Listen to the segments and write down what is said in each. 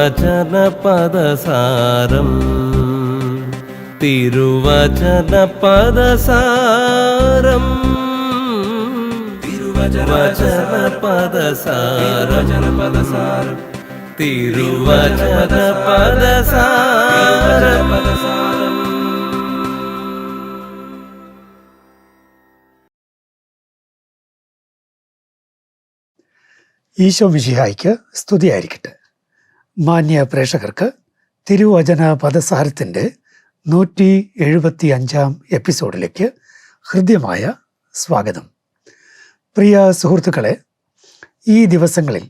തിരുവചന പദസാരം തിരുവചന പദസാരം തിരുവചന പദസാരം തിരുവചന പദസാരം ഈശോ വിശിഹായിക്ക് സ്തുതിയായിരിക്കട്ടെ. മാന്യ പ്രേക്ഷകർക്ക് തിരുവചന പദസാരത്തിന്റെ നൂറ്റി എഴുപത്തി അഞ്ചാം എപ്പിസോഡിലേക്ക് ഹൃദ്യമായ സ്വാഗതം. പ്രിയ സുഹൃത്തുക്കളെ ഈ ദിവസങ്ങളിൽ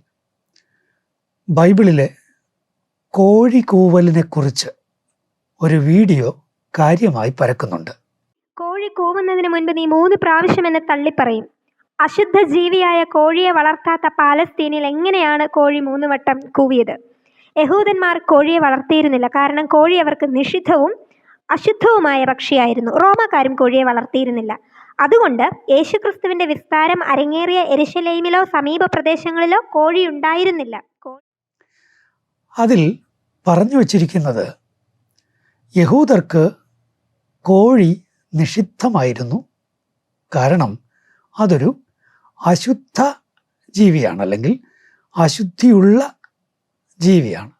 ബൈബിളിലെ കോഴി കുറിച്ച് ഒരു വീഡിയോ കാര്യമായി പരക്കുന്നുണ്ട്. കോഴി കൂവുന്നതിന് മുൻപ് നീ മൂന്ന് പ്രാവശ്യം എന്നെ തള്ളിപ്പറയും. അശുദ്ധ ജീവിയായ കോഴിയെ വളർത്താത്ത പാലസ്തീനിൽ എങ്ങനെയാണ് കോഴി മൂന്ന് വട്ടം കൂവിയത്? യഹൂദന്മാർ കോഴിയെ വളർത്തിയിരുന്നില്ല. കാരണം കോഴി അവർക്ക് നിഷിദ്ധവും അശുദ്ധവുമായ പക്ഷിയായിരുന്നു. റോമക്കാരും കോഴിയെ വളർത്തിയിരുന്നില്ല. അതുകൊണ്ട് യേശുക്രിസ്തുവിന്റെ വിസ്താരം അരങ്ങേറിയ എരിശലൈമിലോ സമീപ പ്രദേശങ്ങളിലോ കോഴി ഉണ്ടായിരുന്നില്ല. അതിൽ പറഞ്ഞു വച്ചിരിക്കുന്നത് യഹൂദർക്ക് കോഴി നിഷിദ്ധമായിരുന്നു. കാരണം അതൊരു അശുദ്ധ ജീവിയാണ്. അല്ലെങ്കിൽ അശുദ്ധിയുള്ള ജീവിയാണ്.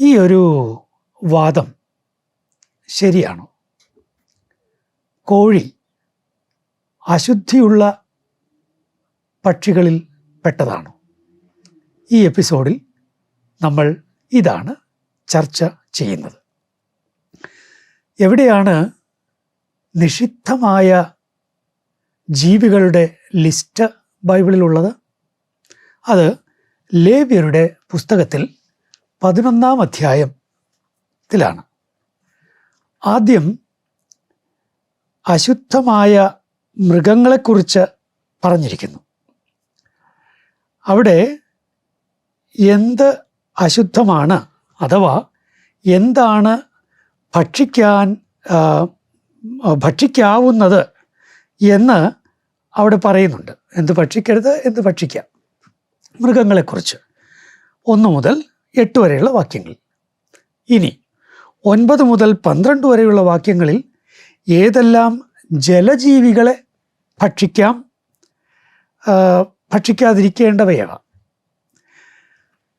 ഈ ഒരു വാദം ശരിയാണോ? കോഴി അശുദ്ധിയുള്ള പക്ഷികളിൽ പെട്ടതാണോ? ഈ എപ്പിസോഡിൽ നമ്മൾ ഇതാണ് ചർച്ച ചെയ്യുന്നത്. എവിടെയാണ് നിഷിദ്ധമായ ജീവികളുടെ ലിസ്റ്റ് ബൈബിളിലുള്ളത്? അത് ലേവ്യരുടെ പുസ്തകത്തിൽ പതിനൊന്നാം അധ്യായത്തിലാണ്. ആദ്യം അശുദ്ധമായ മൃഗങ്ങളെക്കുറിച്ച് പറഞ്ഞിരിക്കുന്നു. അവിടെ എന്ത് അശുദ്ധമാണ് അഥവാ എന്താണ് ഭക്ഷിക്കാൻ ഭക്ഷിക്കാവുന്നത് എന്ന് അവിടെ പറയുന്നുണ്ട്. എന്ത് ഭക്ഷിക്കരുത് എന്ത് ഭക്ഷിക്കാം. മൃഗങ്ങളെക്കുറിച്ച്. ഒന്ന് മുതൽ എട്ട് വരെയുള്ള വാക്യങ്ങൾ. ഇനി ഒൻപത് മുതൽ പന്ത്രണ്ട് വരെയുള്ള വാക്യങ്ങളിൽ ഏതെല്ലാം ജലജീവികളെ ഭക്ഷിക്കാം ഭക്ഷിക്കാതിരിക്കേണ്ടവയാണ്?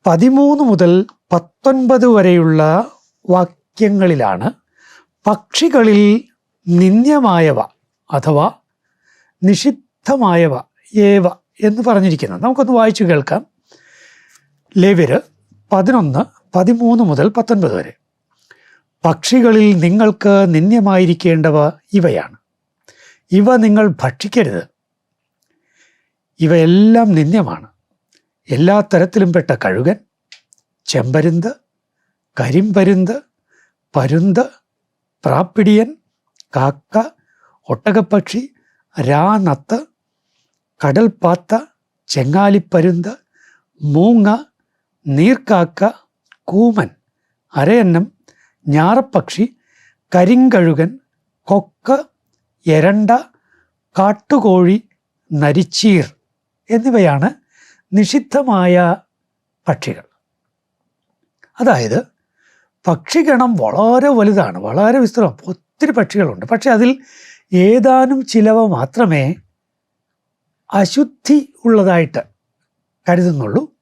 പതിമൂന്ന് മുതൽ പത്തൊൻപത് വരെയുള്ള വാക്യങ്ങളിലാണ് പക്ഷികളിൽ നിന്ദ്യമായവ അഥവാ നിഷിദ്ധമായവ ഏവ? എന്ന് പറഞ്ഞിരിക്കുന്നത് നമുക്കൊന്ന് വായിച്ചു കേൾക്കാം. ലേവ്യര് പതിനൊന്ന് പതിമൂന്ന് മുതൽ പത്തൊൻപത് വരെ. പക്ഷികളിൽ നിങ്ങൾക്ക് നിന്യമായിരിക്കേണ്ടവ ഇവയാണ്. ഇവ നിങ്ങൾ ഭക്ഷിക്കരുത്. ഇവയെല്ലാം നിന്യമാണ് എല്ലാ തരത്തിലും പെട്ട കഴുകൻ ചെമ്പരുന്ത് കരിമ്പരുന്ത് പരുന്ത് പ്രാപ്പിടിയൻ കാക്ക ഒട്ടകപ്പക്ഷി രാനത്ത് കടൽപ്പാത്ത ചെങ്ങാലിപ്പരുന്ത് മൂങ്ങ നീർക്കാക്ക കൂമൻ അരയന്നം ഞാറപ്പക്ഷി കരിങ്കഴുകൻ കൊക്ക് എരണ്ട കാട്ടുകോഴി നരിച്ചീർ എന്നിവയാണ് നിഷിദ്ധമായ പക്ഷികൾ. അതായത് പക്ഷിഗണം വളരെ വലുതാണ് വളരെ വിസ്തൃതം ഒത്തിരി പക്ഷികളുണ്ട്. പക്ഷേ അതിൽ ഏതാനും ചിലവ മാത്രമേ അശുദ്ധി ഉള്ളതായിട്ട് കരുതുന്നുള്ളൂ.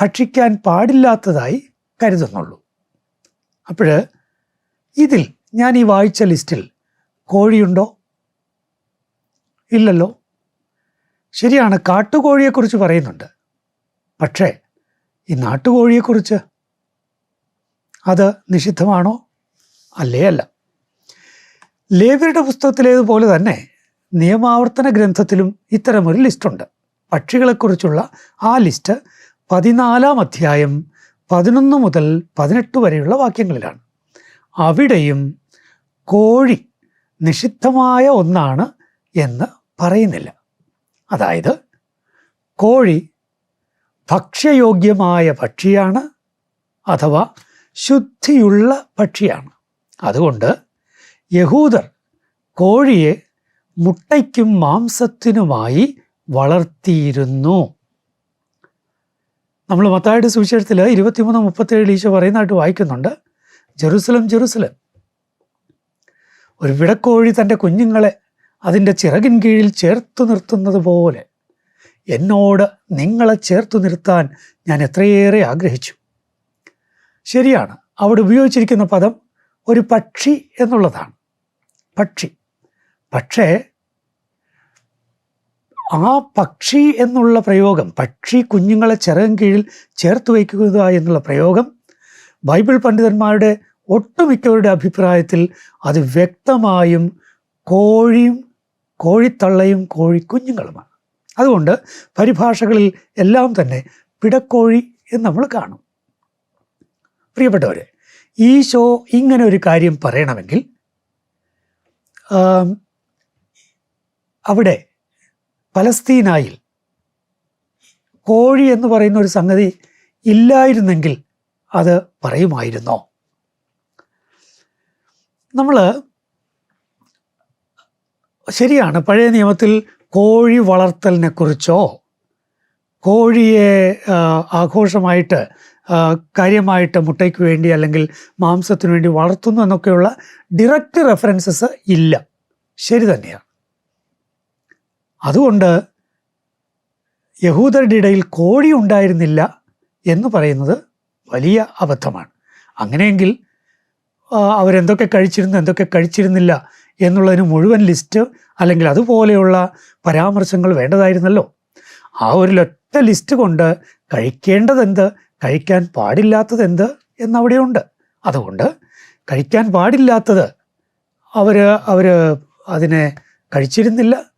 ഭക്ഷിക്കാൻ പാടില്ലാത്തതായി കരുതുന്നുള്ളൂ. അപ്പോൾ ഇതിൽ ഞാൻ ഈ വായിച്ച ലിസ്റ്റിൽ കോഴിയുണ്ടോ? ഇല്ലല്ലോ. ശരിയാണ് കാട്ടുകോഴിയെക്കുറിച്ച് പറയുന്നുണ്ട്. പക്ഷേ ഈ നാട്ടുകോഴിയെക്കുറിച്ച് അത് നിഷിദ്ധമാണോ? അല്ലേ അല്ല. ലേവ്യരുടെ പുസ്തകത്തിലേതുപോലെ തന്നെ നിയമാവർത്തന ഗ്രന്ഥത്തിലും ഇത്തരമൊരു ലിസ്റ്റുണ്ട്. പക്ഷികളെക്കുറിച്ചുള്ള ആ ലിസ്റ്റ് പതിനാലാം അധ്യായം പതിനൊന്ന് മുതൽ പതിനെട്ട് വരെയുള്ള വാക്യങ്ങളിലാണ്. അവിടെയും കോഴി നിഷിദ്ധമായ ഒന്നാണ് എന്ന് പറയുന്നില്ല. അതായത് കോഴി ഭക്ഷ്യയോഗ്യമായ പക്ഷിയാണ് അഥവാ ശുദ്ധിയുള്ള പക്ഷിയാണ്. അതുകൊണ്ട് യഹൂദർ കോഴിയെ മുട്ടയ്ക്കും മാംസത്തിനുമായി വളർത്തിയിരുന്നു. നമ്മൾ മത്തായുടെ സുവിശേഷത്തിൽ ഇരുപത്തിമൂന്ന് മുപ്പത്തേഴ് ഈശോ പറയുന്നതായിട്ട് വായിക്കുന്നുണ്ട്. ജെറുസലം ജെറുസലം. ഒരു വിടക്കോഴി തന്റെ കുഞ്ഞുങ്ങളെ അതിന്റെ ചിറകിൻ കീഴിൽ ചേർത്തു നിർത്തുന്നത് പോലെ എന്നോട് നിങ്ങളെ ചേർത്തു നിർത്താൻ ഞാൻ എത്രയേറെ ആഗ്രഹിച്ചു. ശരിയാണ് അവിടെ ഉപയോഗിച്ചിരിക്കുന്ന പദം ഒരു പക്ഷി എന്നുള്ളതാണ്. പക്ഷി. പക്ഷേ ആ പക്ഷി എന്നുള്ള പ്രയോഗം പക്ഷി കുഞ്ഞുങ്ങളെ ചിറകും കീഴിൽ ചേർത്ത് വയ്ക്കുക എന്നുള്ള പ്രയോഗം ബൈബിൾ പണ്ഡിതന്മാരുടെ ഒട്ടുമിക്കവരുടെ അഭിപ്രായത്തിൽ അത് വ്യക്തമായും കോഴിയും കോഴിത്തള്ളയും കോഴിക്കുഞ്ഞുങ്ങളുമാണ്. അതുകൊണ്ട് പരിഭാഷകളിൽ എല്ലാം തന്നെ പിടക്കോഴി എന്ന് നമ്മൾ കാണും. പ്രിയപ്പെട്ടവരെ ഈശോ ഇങ്ങനെ ഒരു കാര്യം പറയണമെങ്കിൽ അവിടെ പലസ്തീനായിൽ കോഴി എന്ന് പറയുന്ന ഒരു സംഗതി ഇല്ലായിരുന്നെങ്കിൽ അത് പറയുമായിരുന്നോ? നമ്മൾ ശരിയാണ് പഴയ നിയമത്തിൽ കോഴി വളർത്തലിനെ കുറിച്ചോ കോഴിയെ ആഘോഷമായിട്ട് കാര്യമായിട്ട് മുട്ടയ്ക്ക് വേണ്ടി അല്ലെങ്കിൽ മാംസത്തിന് വേണ്ടി വളർത്തുന്നു എന്നൊക്കെയുള്ള ഡിറക്റ്റ് റെഫറൻസസ് ഇല്ല. ശരി തന്നെയാണ്. അതുകൊണ്ട് യഹൂദരുടെ ഇടയിൽ കോഴി ഉണ്ടായിരുന്നില്ല എന്ന് പറയുന്നത് വലിയ അബദ്ധമാണ്. അങ്ങനെയെങ്കിൽ അവരെന്തൊക്കെ കഴിച്ചിരുന്നു എന്തൊക്കെ കഴിച്ചിരുന്നില്ല എന്നുള്ളതിന് മുഴുവൻ ലിസ്റ്റ് അല്ലെങ്കിൽ അതുപോലെയുള്ള പരാമർശങ്ങൾ വേണ്ടതായിരുന്നല്ലോ. ആ ഒരു ഒറ്റ ലിസ്റ്റ് കൊണ്ട് കഴിക്കേണ്ടതെന്ത് കഴിക്കാൻ പാടില്ലാത്തത് എന്ത് എന്നവിടെയുണ്ട്. അതുകൊണ്ട് കഴിക്കാൻ പാടില്ലാത്തത് അവർ അവർ അതിനെ കഴിച്ചിരുന്നില്ല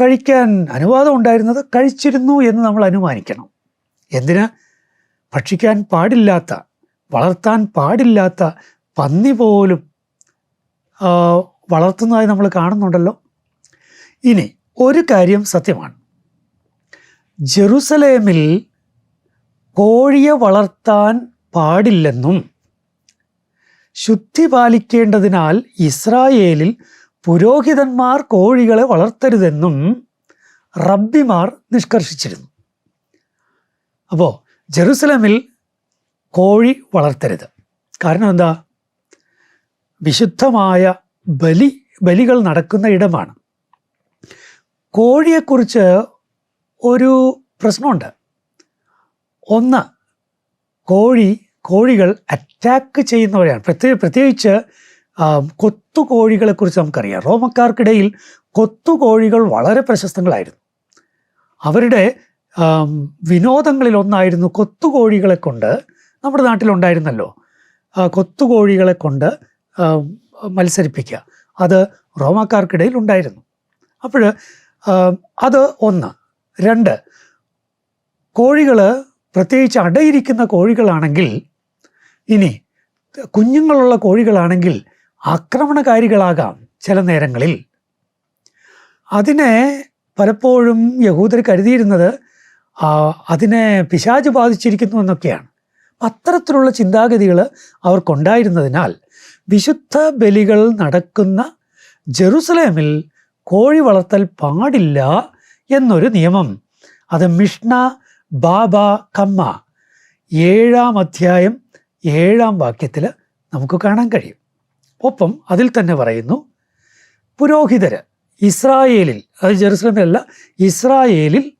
കഴിക്കാൻ അനുവാദം ഉണ്ടായിരുന്നത് കഴിച്ചിരുന്നു എന്ന് നമ്മൾ അനുമാനിക്കണം. എന്തിന്? ഭക്ഷിക്കാൻ പാടില്ലാത്ത വളർത്താൻ പാടില്ലാത്ത പന്നി പോലും വളർത്തുന്നതായി നമ്മൾ കാണുന്നുണ്ടല്ലോ. ഇനി ഒരു കാര്യം സത്യമാണ്. ജെറുസലേമിൽ കോഴിയെ വളർത്താൻ പാടില്ലെന്നും ശുദ്ധി പാലിക്കേണ്ടതിനാൽ ഇസ്രായേലിൽ പുരോഹിതന്മാർ കോഴികളെ വളർത്തരുതെന്നും റബ്ബിമാർ നിഷ്കർഷിച്ചിരുന്നു. അപ്പോൾ ജെറുസലമിൽ കോഴി വളർത്തരുത്. കാരണം എന്താ? വിശുദ്ധമായ ബലി ബലികൾ നടക്കുന്ന ഇടമാണ്. കോഴിയെക്കുറിച്ച് ഒരു പ്രശ്നമുണ്ട്. ഒന്ന് കോഴി കോഴികൾ അറ്റാക്ക് ചെയ്യുന്നവരെയാണ്. പ്രത്യേക പ്രത്യേകിച്ച് കൊത്തുകോഴികളെക്കുറിച്ച് നമുക്കറിയാം. റോമക്കാർക്കിടയിൽ കൊത്തുകോഴികൾ വളരെ പ്രശസ്തങ്ങളായിരുന്നു. അവരുടെ വിനോദങ്ങളിൽ വിനോദങ്ങളിലൊന്നായിരുന്നു കൊത്തുകോഴികളെ കൊണ്ട് നമ്മുടെ നാട്ടിലുണ്ടായിരുന്നല്ലോ. കൊത്തുകോഴികളെ കൊണ്ട് മത്സരിപ്പിക്കുക. അത് റോമക്കാർക്കിടയിൽ ഉണ്ടായിരുന്നു. അപ്പോൾ അത് ഒന്ന്. രണ്ട് കോഴികൾ പ്രത്യേകിച്ച് അടയിരിക്കുന്ന കോഴികളാണെങ്കിൽ ഇനി കുഞ്ഞുങ്ങളുള്ള കോഴികളാണെങ്കിൽ ആക്രമണകാരികളാകാം ചില നേരങ്ങളിൽ. അതിനെ പലപ്പോഴും യഹൂദർ കരുതിയിരുന്നത് അതിനെ പിശാജ് ബാധിച്ചിരിക്കുന്നു എന്നൊക്കെയാണ്. അത്തരത്തിലുള്ള ചിന്താഗതികൾ അവർക്കുണ്ടായിരുന്നതിനാൽ വിശുദ്ധ ബലികൾ നടക്കുന്ന ജെറുസലേമിൽ കോഴി വളർത്തൽ പാടില്ല എന്നൊരു നിയമം. അത് മിഷ്ണ ബാബ കമ്മ. ഏഴാം അധ്യായം ഏഴാം വാക്യത്തിൽ നമുക്ക് കാണാൻ കഴിയും. ഒപ്പം അതിൽ തന്നെ പറയുന്നു പുരോഹിതര് ഇസ്രായേലിൽ അത് ജെറുസലമിലല്ല ഇസ്രായേലിൽ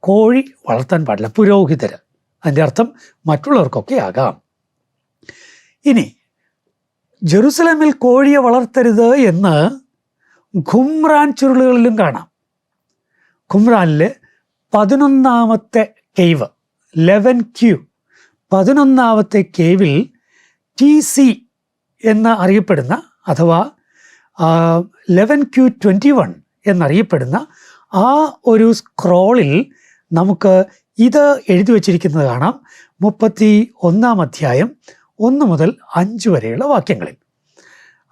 കോഴി വളർത്താൻ പാടില്ല. പുരോഹിതര് അതിന്റെ അർത്ഥം മറ്റുള്ളവർക്കൊക്കെ ആകാം. ഇനി ജെറുസലമിൽ കോഴിയെ വളർത്തരുത് എന്ന് ഖുംറാൻ ചുരുളുകളിലും കാണാം. ഖുംറാനിലെ പതിനൊന്നാമത്തെ കേവ് ലെവൻ ക്യൂ. പതിനൊന്നാമത്തെ കേവിൽ ടി സി എന്ന് അറിയപ്പെടുന്ന അഥവാ ലെവൻ ക്യു ട്വന്റി വൺ എന്നറിയപ്പെടുന്ന ആ ഒരു സ്ക്രോളിൽ നമുക്ക് ഇത് എഴുതി വച്ചിരിക്കുന്നത് കാണാം. മുപ്പത്തി ഒന്നാം അധ്യായം ഒന്ന് മുതൽ അഞ്ച് വരെയുള്ള വാക്യങ്ങളിൽ.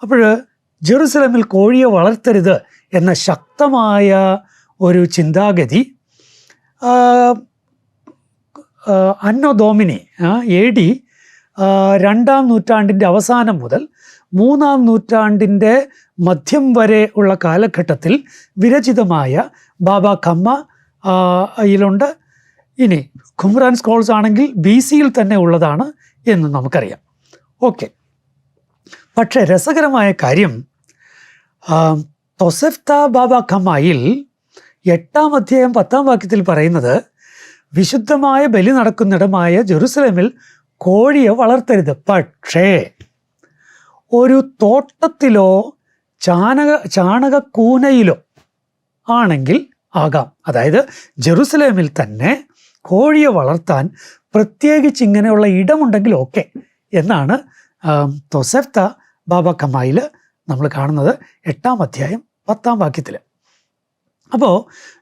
അപ്പോൾ ജെറുസലമിൽ കോഴിയെ വളർത്തരുത് എന്ന ശക്തമായ ഒരു ചിന്താഗതി അന്നോ ഡോമിനി എ ഡി രണ്ടാം നൂറ്റാണ്ടിന്റെ അവസാനം മുതൽ മൂന്നാം നൂറ്റാണ്ടിന്റെ മധ്യം വരെ ഉള്ള കാലഘട്ടത്തിൽ വിരചിതമായ ബാബ ഖമ്മ യിലുണ്ട്. ഇനി ഖുംറാൻ സ്കോൾസ് ആണെങ്കിൽ ബി സിയിൽ തന്നെ ഉള്ളതാണ് എന്ന് നമുക്കറിയാം. ഓക്കെ പക്ഷേ രസകരമായ കാര്യം തൊസെഫ്ത ബാബ ഖമായിൽ എട്ടാം അധ്യായം പത്താം വാക്യത്തിൽ പറയുന്നത് വിശുദ്ധമായ ബലി നടക്കുന്നിടമായ ജെറുസലേമിൽ കോഴിയെ വളർത്തരുത്. പക്ഷേ ഒരു തോട്ടത്തിലോ ചാണക ചാണകക്കൂനയിലോ ആണെങ്കിൽ ആകാം. അതായത് ജെറുസലേമിൽ തന്നെ കോഴിയെ വളർത്താൻ പ്രത്യേകിച്ച് ഇങ്ങനെയുള്ള ഇടമുണ്ടെങ്കിൽ ഓക്കെ എന്നാണ് തൊസെഫ്ത ബാബ കമായിൽ നമ്മൾ കാണുന്നത് എട്ടാം അധ്യായം പത്താം വാക്യത്തിൽ അപ്പോൾ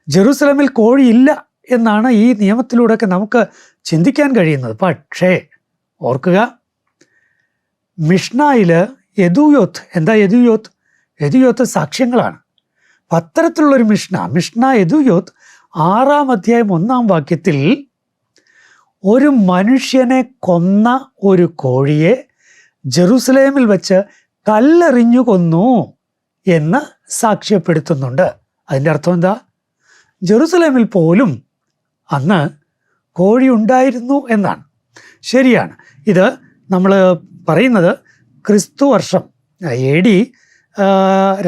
ജെറുസലേമിൽ കോഴിയില്ല എന്നാണ് ഈ നിയമത്തിലൂടെയൊക്കെ നമുക്ക് ചിന്തിക്കാൻ കഴിയുന്നത്. പക്ഷേ ഓർക്കുക. മിഷ്നായിൽ യദുയോത്ത്. എന്താ യദുയോത്ത്? യദുയോത്ത് സാക്ഷ്യങ്ങളാണ്. അത്തരത്തിലുള്ളൊരു മിഷ്ന മിഷ്ന യദുയോത്ത് ആറാം അധ്യായം ഒന്നാം വാക്യത്തിൽ ഒരു മനുഷ്യനെ കൊന്ന ഒരു കോഴിയെ ജെറുസലേമിൽ വെച്ച് കല്ലെറിഞ്ഞു കൊന്നു എന്ന് സാക്ഷ്യപ്പെടുത്തുന്നുണ്ട്. അതിന്റെ അർത്ഥം എന്താ? ജെറുസലേമിൽ പോലും അന്ന് കോഴി ഉണ്ടായിരുന്നു എന്നാണ്. ശരിയാണ്. ഇത് നമ്മൾ പറയുന്നത് ക്രിസ്തു വർഷം എ ഡി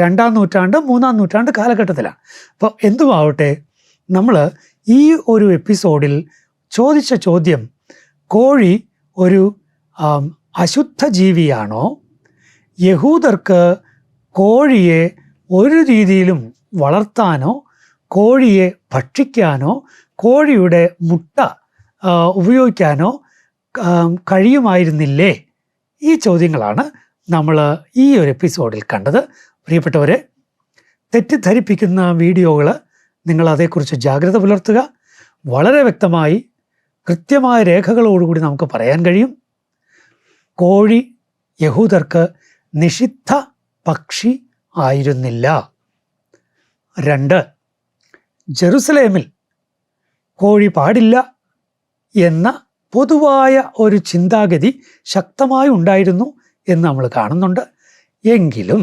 രണ്ടാം നൂറ്റാണ്ട് മൂന്നാം നൂറ്റാണ്ട് കാലഘട്ടത്തിലാണ്. അപ്പോൾ എന്തുമാവട്ടെ നമ്മൾ ഈ ഒരു എപ്പിസോഡിൽ ചോദിച്ച ചോദ്യം കോഴി ഒരു അശുദ്ധ ജീവിയാണോ? യഹൂദർക്ക് കോഴിയെ ഒരു രീതിയിലും വളർത്താനോ കോഴിയെ ഭക്ഷിക്കാനോ കോഴിയുടെ മുട്ട ഉപയോഗിക്കാനോ കഴിയുമായിരുന്നില്ലേ? ഈ ചോദ്യങ്ങളാണ് നമ്മൾ ഈ ഒരു എപ്പിസോഡിൽ കണ്ടത്. പ്രിയപ്പെട്ടവരെ തെറ്റിദ്ധരിപ്പിക്കുന്ന വീഡിയോകൾ നിങ്ങൾ അതേക്കുറിച്ച് ജാഗ്രത പുലർത്തുക. വളരെ വ്യക്തമായി കൃത്യമായ രേഖകളോടുകൂടി നമുക്ക് പറയാൻ കഴിയും. കോഴി യഹൂദർക്ക് നിഷിദ്ധ പക്ഷി ആയിരുന്നില്ല. രണ്ട് ജെറുസലേമിൽ കോഴി പാടില്ല എന്ന പൊതുവായ ഒരു ചിന്താഗതി ശക്തമായി ഉണ്ടായിരുന്നു എന്ന് നമ്മൾ കാണുന്നുണ്ട്. എങ്കിലും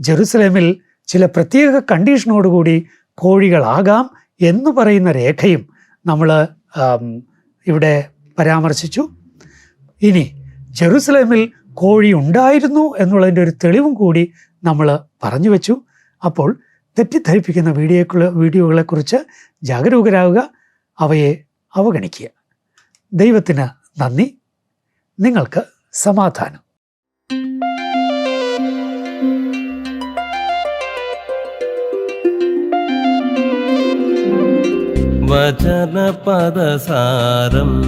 ജെറുസലേമിൽ ചില പ്രത്യേക കണ്ടീഷനോടുകൂടി കോഴികളാകാം എന്ന് പറയുന്ന രേഖയും നമ്മൾ ഇവിടെ പരാമർശിച്ചു. ഇനി ജെറുസലേമിൽ കോഴി ഉണ്ടായിരുന്നു എന്നുള്ളതിന്റെ ഒരു തെളിവും കൂടി നമ്മൾ പറഞ്ഞു വെച്ചു. അപ്പോൾ തെറ്റിദ്ധരിപ്പിക്കുന്ന വീഡിയോക്കുള്ള വീഡിയോകളെക്കുറിച്ച് ജാഗരൂകരാകുക അവയെ അവഗണിക്കുക. ദൈവത്തിന് നന്ദി. നിങ്ങൾക്ക് സമാധാനം. വചനപദസാരം.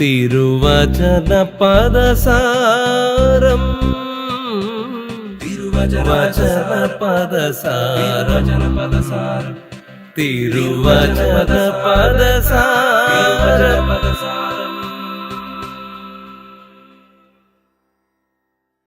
തിരുവചനപദസാരം. തിരുവചനപദസാരം തിരുവചനപദസാരം